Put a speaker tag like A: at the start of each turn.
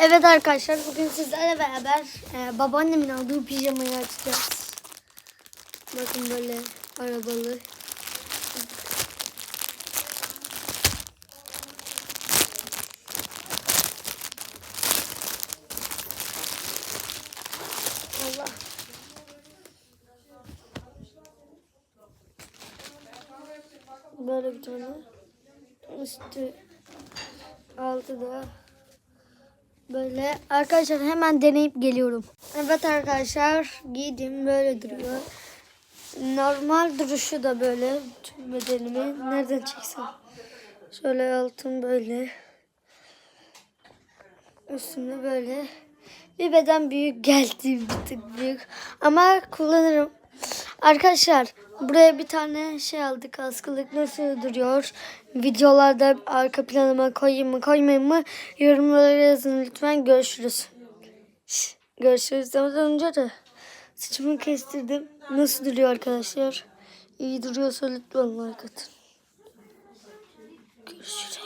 A: Evet arkadaşlar bugün sizlerle beraber e, babaannemin aldığı pijamayı açacağız. Bakın böyle arabalı. Allah. Böyle bir tane. Üstü altı da Böyle arkadaşlar hemen deneyip geliyorum. Evet arkadaşlar giydim böyle duruyor. Normal duruşu da böyle tüm bedenimi nereden çeksem. Şöyle altım böyle. Üstümde böyle. Bir beden büyük geldi bir tık büyük. Ama kullanırım. Arkadaşlar buraya bir tane şey aldık askılık nasıl duruyor? Videolarda arka planıma koyayım mı koymayayım mı? Yorumlara yazın lütfen görüşürüz. Görüşürüz demeden önce de saçımı kestirdim. Nasıl duruyor arkadaşlar? İyi duruyorsa lütfen like atın. Görüşürüz.